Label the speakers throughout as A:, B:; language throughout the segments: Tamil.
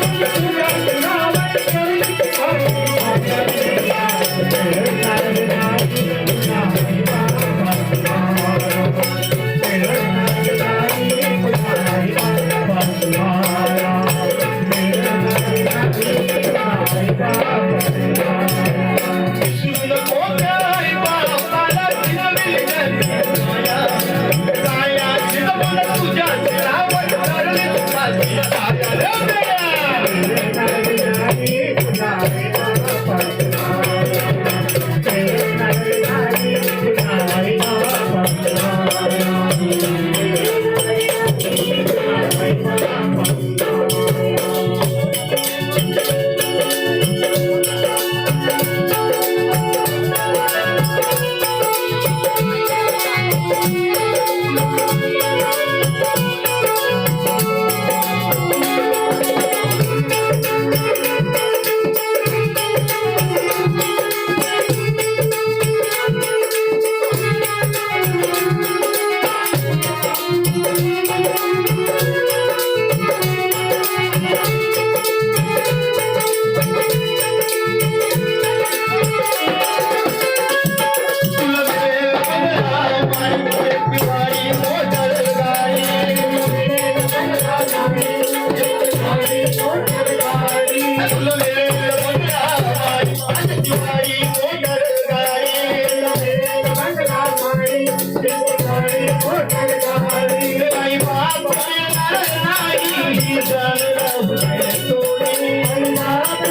A: Thank you.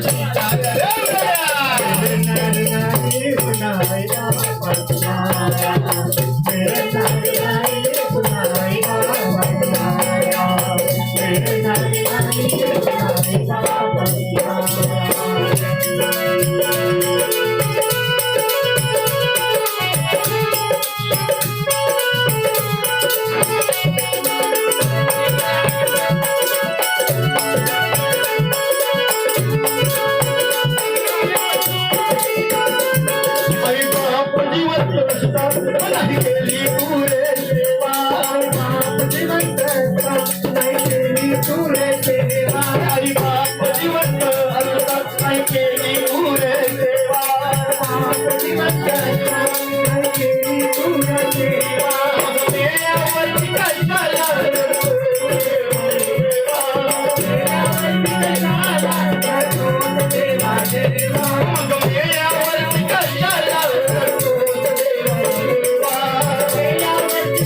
B: Thank you. I don't ¡Gracias!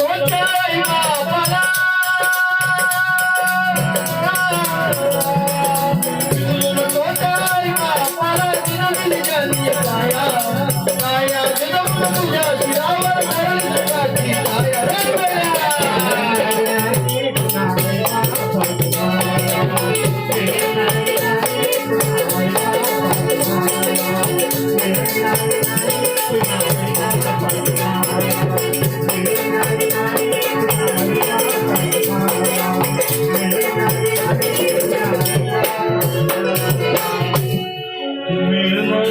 B: 国家，人民。